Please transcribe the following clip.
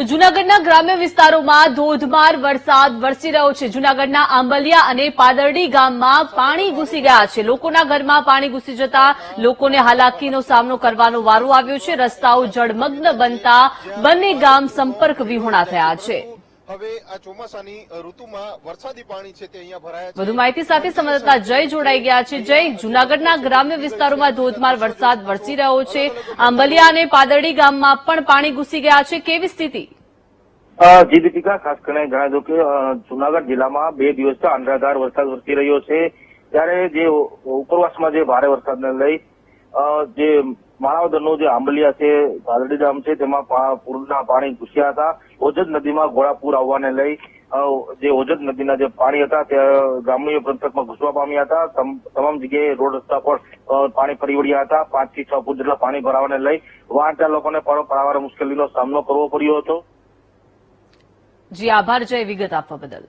તો જૂનાગઢના ગ્રામ્ય વિસ્તારોમાં ધોધમાર વરસાદ વરસી રહ્યો છે. જૂનાગઢના આંબલિયા અને પાદરડી ગામમાં પાણી ઘૂસી ગયા છે. લોકોના ઘરમાં પાણી ઘૂસી જતા લોકોને હાલાકીનો સામનો કરવાનો વારો આવ્યો છે. રસ્તાઓ જળમગ્ન બનતા બંને ગામ સંપર્ક વિહોણા થયા છે. હવે આ ચોમાસાની ઋતુમાં વરસાદી પાણી છે તે અહીંયા ભરાયા છે. વધુ માહિતી સાથે સંવાદદાતા જય જોડાઈ ગયા છે. જય જૂનાગઢના ગ્રામ્ય વિસ્તારોમાં ધોધમાર વરસાદ વરસી રહ્યો છે. આંબલિયા અને પાદરડી ગામમાં પણ પાણી ઘૂસી ગયા છે. કેવી સ્થિતિ? જી દીપિકા ખાસ કરીને જણાવી દઉં કે જુનાગઢ જિલ્લામાં બે દિવસથી અનરાધાર વરસાદ વરસી રહ્યો છે. ત્યારે જે ઉપરવાસમાં જે ભારે વરસાદને લઈ જે માણાવદરનું જે આંબલિયા છે ભાદરડી ગામ છે, તેમાં પૂરના પાણી ઘૂસ્યા હતા. ઓજત નદીમાં ઘોડાપૂર આવવાને લઈ જે ઓજત નદીના જે પાણી હતા, તે ગ્રામ્ય પંથકમાં ઘૂસવા પામ્યા હતા. તમામ જગ્યાએ રોડ રસ્તા પર પાણી ફરી વળ્યા હતા. પાંચથી છ ફૂટ જેટલા પાણી ભરાવાને લઈ વાહન ચાલકોને પણ પારાવાર મુશ્કેલીનો સામનો કરવો પડ્યો હતો. જી, આભાર. જય વિગત આપવા બદલ.